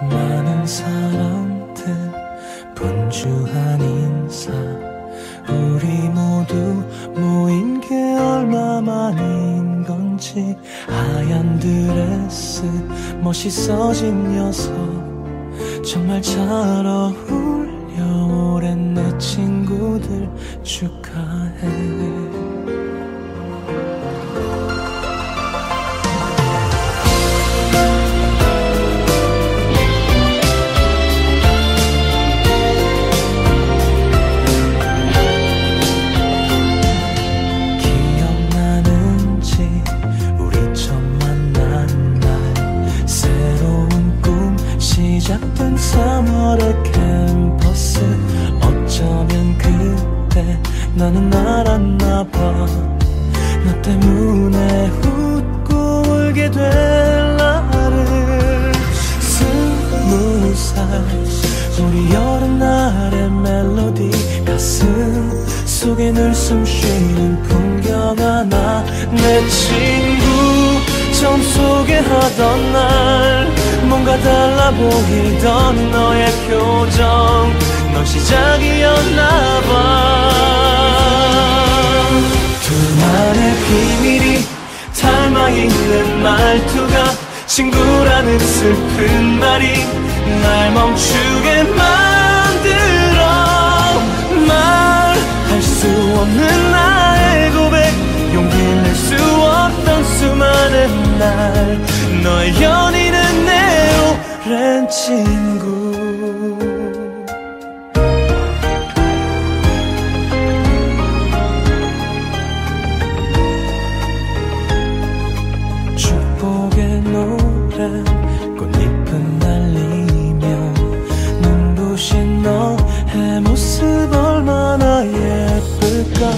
많은 사람들 분주한 인사. 우리 모두 모인 게 얼마만인 건지 하얀 드레스 멋있어진 녀석. 정말 잘 어울려. 오랜 내 친구들 축하해 시작된 3월의 캠퍼스. 어쩌면 그때 나는 알았나 봐너 때문에 웃고 울게 될 나를 스무 살 우리 여름날의 멜로디. 가슴 속에 늘 숨쉬는 풍경 하나. 내 친구 처음 소개하던 날 뭔가 달라 보이던 너의 표정. 넌 시작이었나 봐. 둘만의 비밀이 닮아 있는 말투가 친구라는 슬픈 말이 날 멈추게 만들어. 말할 수 없는 나의 고백 용기 낼 수 없던 수많은 날. 너의 오랜 친구. 축복의 노래 꽃잎은 날리며 눈부신 너의 모습 얼마나 예쁠까